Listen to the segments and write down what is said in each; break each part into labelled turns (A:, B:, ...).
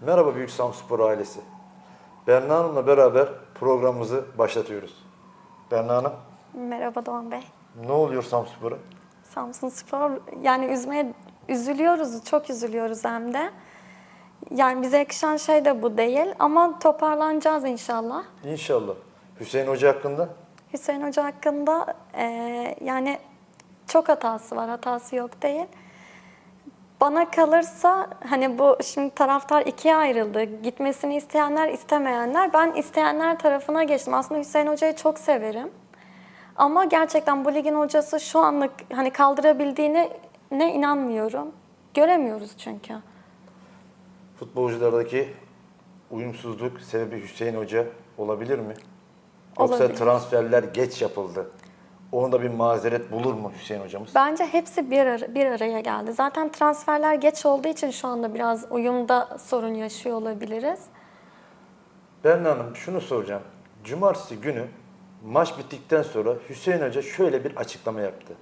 A: Merhaba Büyük Samspor ailesi. Berna Hanım'la beraber programımızı başlatıyoruz. Berna Hanım,
B: Merhaba Doğan Bey.
A: ne oluyor Samspor'a?
B: Samsun Spor yani üzmeye üzülüyoruz, çok üzülüyoruz hem de. Yani bize yakışan şey de bu değil ama toparlanacağız inşallah.
A: İnşallah. Hüseyin Hoca hakkında
B: Hüseyin Hoca hakkında eee, yani çok hatası var, hatası yok değil. Bana kalırsa hani bu şimdi taraftar ikiye ayrıldı. Gitmesini isteyenler, istemeyenler. Ben isteyenler tarafına geçtim. Aslında Hüseyin Hoca'yı çok severim. Ama gerçekten bu ligin hocası şu anlık hani kaldırabildiğine ne inanmıyorum. Göremiyoruz çünkü.
A: futbolculardaki uyumsuzluk sebebi Hüseyin Hoca olabilir mi? Yoksa
B: Olabilir.
A: transferler geç yapıldı. Onda bir mazeret bulur mu Hüseyin Hocamız?
B: Bence hepsi bir, ara- bir araya geldi. Zaten transferler geç olduğu için şu anda biraz uyumda sorun yaşıyor olabiliriz.
A: Berna Hanım şunu soracağım. Cumartesi günü maç bittikten sonra Hüseyin Hoca şöyle bir açıklama yaptı.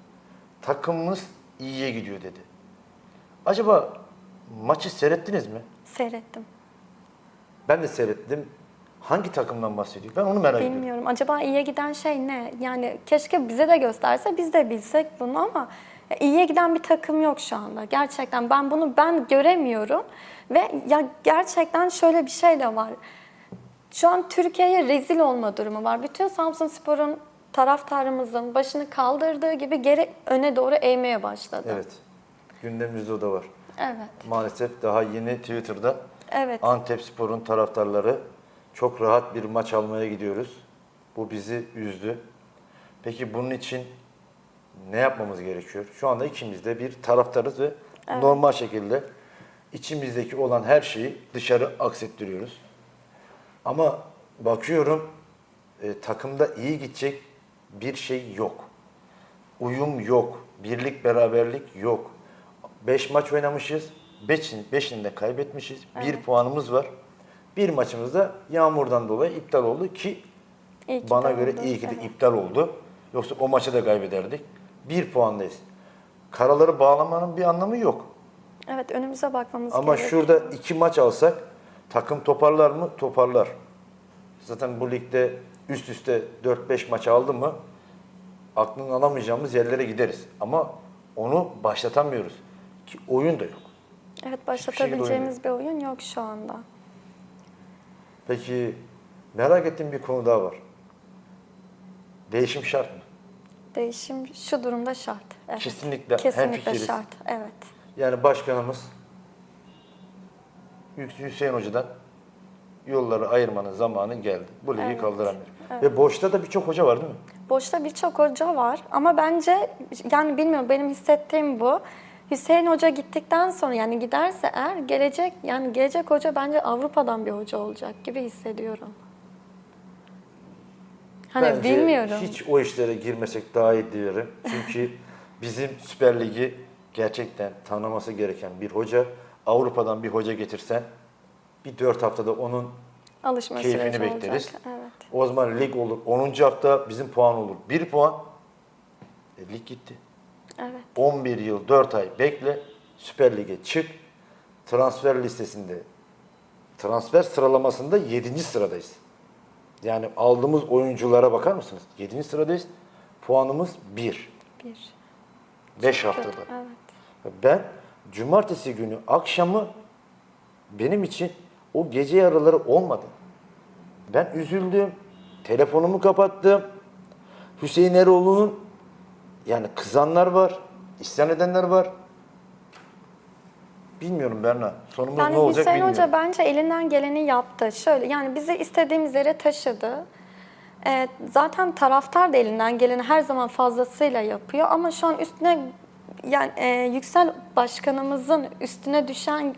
A: Takımımız iyiye gidiyor dedi. Acaba maçı seyrettiniz mi?
B: Seyrettim.
A: Ben de seyrettim. Hangi takımdan bahsediyor? Ben onu merak ediyorum.
B: Bilmiyorum. Acaba iyiye giden şey ne? Yani keşke bize de gösterse biz de bilsek bunu ama iyiye giden bir takım yok şu anda. Gerçekten ben bunu ben göremiyorum ve ya gerçekten şöyle bir şey de var. Şu an Türkiye'ye rezil olma durumu var. Bütün Samsun Spor'un taraftarımızın başını kaldırdığı gibi geri öne doğru eğmeye başladı.
A: Evet. Gündemimizde o da var.
B: Evet.
A: Maalesef daha yeni Twitter'da
B: Evet.
A: Antep Spor'un taraftarları çok rahat bir maç almaya gidiyoruz. Bu bizi üzdü. Peki bunun için ne yapmamız gerekiyor? Şu anda ikimiz de bir taraftarız ve normal şekilde içimizdeki olan her şeyi dışarı aksettiriyoruz. Ama bakıyorum e, takımda iyi gidecek bir şey yok. Uyum yok. Birlik, beraberlik yok. 5 maç oynamışız. 5'in beşini de kaybetmişiz. Bir puanımız var. Bir maçımız da yağmurdan dolayı iptal oldu ki
B: İyi
A: bana göre
B: oldu,
A: iyi ki de
B: evet.
A: iptal oldu. Yoksa o maçı da kaybederdik. Bir puandayız. Karaları bağlamanın bir anlamı yok.
B: Evet önümüze bakmamız
A: Ama
B: gerekiyor.
A: şurada iki maç alsak takım toparlar mı? Toparlar. Zaten bu ligde üst üste 4-5 maç aldı mı aklını alamayacağımız yerlere gideriz. Ama onu başlatamıyoruz. Ki oyun da yok.
B: Evet başlatabileceğimiz bir oyun yok şu anda.
A: Peki merak ettiğim bir konu daha var. Değişim şart mı?
B: Değişim şu durumda şart. Evet.
A: Kesinlikle,
B: Kesinlikle
A: hemfikiriz.
B: şart. Evet.
A: Yani başkanımız Hüseyin Hoca'dan yolları ayırmanın zamanı geldi. Bu ligi
B: Evet,
A: kaldıramıyor. Ve boşta da birçok hoca var değil mi?
B: Boşta birçok hoca var ama bence yani bilmiyorum benim hissettiğim bu. Hüseyin Hoca gittikten sonra yani giderse eğer gelecek yani gelecek hoca bence Avrupa'dan bir hoca olacak gibi hissediyorum. Hani
A: Bence
B: bilmiyorum.
A: hiç o işlere girmesek daha iyi diyorum. Çünkü bizim Süper Lig'i gerçekten tanıması gereken bir hoca, Avrupa'dan bir hoca getirsen bir dört haftada onun
B: Alışma
A: keyfini
B: süreci
A: bekleriz.
B: olacak. Evet.
A: O zaman lig olur. 10. hafta bizim puan olur. 1 puan. E, lig gitti.
B: Evet.
A: 11 yıl 4 ay bekle. Süper Lig'e çık. Transfer listesinde transfer sıralamasında 7. sıradayız. Yani aldığımız oyunculara bakar mısınız? 7. sıradayız. Puanımız 1.
B: Bir.
A: 5 haftada.
B: Evet.
A: Ben cumartesi günü akşamı benim için o gece yarıları olmadı. Ben üzüldüm. Telefonumu kapattım. Hüseyin Eroğlu'nun yani kızanlar var, isyan edenler var. Bilmiyorum Berna. Sonumuz
B: Yani
A: ne olacak
B: Hüseyin
A: bilmiyorum.
B: Hoca bence elinden geleni yaptı. Şöyle yani bizi istediğimiz yere taşıdı. Ee, zaten taraftar da elinden geleni her zaman fazlasıyla yapıyor ama şu an üstüne yani e, Yüksel Başkanımızın üstüne düşen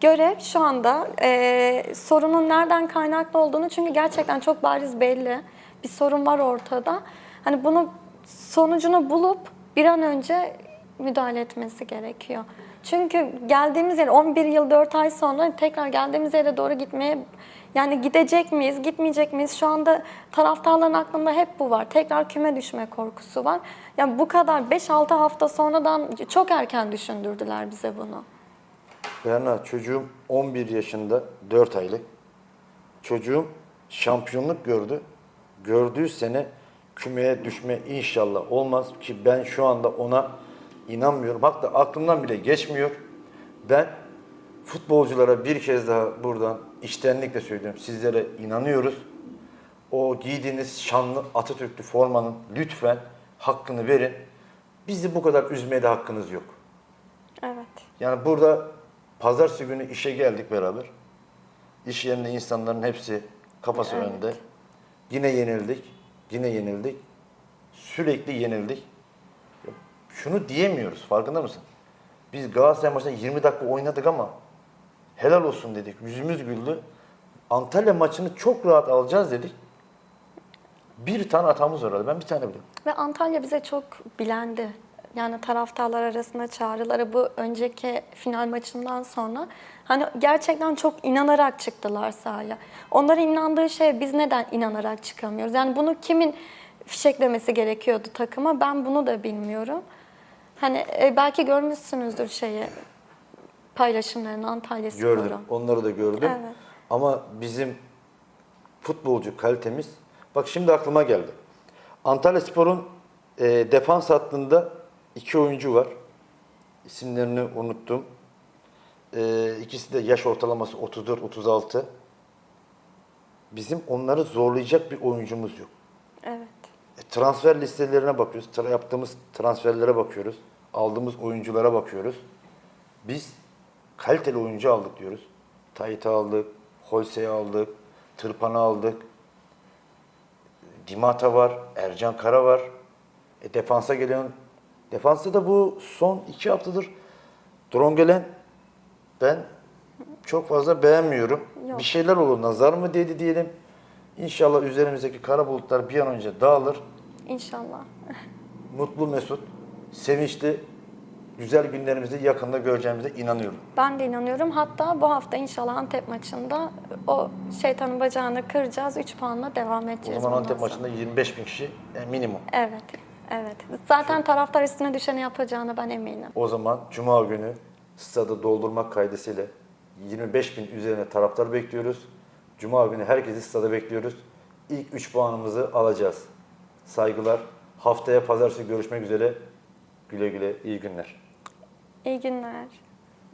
B: görev şu anda e, sorunun nereden kaynaklı olduğunu çünkü gerçekten çok bariz belli. Bir sorun var ortada. Hani bunu sonucunu bulup bir an önce müdahale etmesi gerekiyor. Çünkü geldiğimiz yer 11 yıl 4 ay sonra tekrar geldiğimiz yere doğru gitmeye yani gidecek miyiz, gitmeyecek miyiz? Şu anda taraftarların aklında hep bu var. Tekrar küme düşme korkusu var. Yani bu kadar 5-6 hafta sonradan çok erken düşündürdüler bize bunu.
A: Berna çocuğum 11 yaşında 4 aylık. Çocuğum şampiyonluk gördü. Gördüğü sene kümeye düşme inşallah olmaz ki ben şu anda ona inanmıyorum. Hatta aklımdan bile geçmiyor. Ben futbolculara bir kez daha buradan içtenlikle söylüyorum. Sizlere inanıyoruz. O giydiğiniz şanlı Atatürk'lü formanın lütfen hakkını verin. Bizi bu kadar üzmeye de hakkınız yok.
B: Evet.
A: Yani burada pazartesi günü işe geldik beraber. İş yerinde insanların hepsi kafası
B: Evet.
A: önünde. Yine yenildik. Yine yenildik. Sürekli yenildik. Şunu diyemiyoruz. Farkında mısın? Biz Galatasaray maçında 20 dakika oynadık ama helal olsun dedik. Yüzümüz güldü. Antalya maçını çok rahat alacağız dedik. Bir tane hatamız var. Ben bir tane biliyorum.
B: Ve Antalya bize çok bilendi. Yani taraftarlar arasında çağrıları bu önceki final maçından sonra hani gerçekten çok inanarak çıktılar sahaya. Onların inandığı şeye biz neden inanarak çıkamıyoruz? Yani bunu kimin fişeklemesi gerekiyordu takıma? Ben bunu da bilmiyorum. Hani e, belki görmüşsünüzdür şeyi paylaşımlarını Antalya Spor'u.
A: Gördüm. Onları da gördüm.
B: Evet.
A: Ama bizim futbolcu kalitemiz bak şimdi aklıma geldi. Antalya Spor'un e, defans hattında iki oyuncu var. İsimlerini unuttum. E, ikisi de yaş ortalaması 34-36. Bizim onları zorlayacak bir oyuncumuz yok.
B: Evet.
A: E, transfer listelerine bakıyoruz. Tra- yaptığımız transferlere bakıyoruz. Aldığımız oyunculara bakıyoruz. Biz kaliteli oyuncu aldık diyoruz. Tayyip'i aldık, Holse'yi aldık, Tırpan'ı aldık. Dimata var, Ercan Kara var. E, defansa gelen, defansta da bu son iki haftadır Drongelen ben çok fazla beğenmiyorum.
B: Yok.
A: Bir şeyler olur, nazar mı dedi diyelim. İnşallah üzerimizdeki kara bulutlar bir an önce dağılır.
B: İnşallah.
A: Mutlu Mesut, sevinçli, güzel günlerimizi yakında göreceğimize inanıyorum.
B: Ben de inanıyorum. Hatta bu hafta inşallah Antep maçında o şeytanın bacağını kıracağız. 3 puanla devam
A: O
B: edeceğiz.
A: zaman
B: bundan
A: Antep maçında 25 bin kişi yani minimum.
B: Evet, evet. Zaten taraftar üstüne düşeni yapacağına ben eminim.
A: O zaman Cuma günü stadı doldurmak kaydısıyla 25 bin üzerine taraftar bekliyoruz. Cuma günü herkesi stada bekliyoruz. İlk 3 puanımızı alacağız. Saygılar. Haftaya pazartesi görüşmek üzere. Güle güle iyi günler.
B: İyi günler.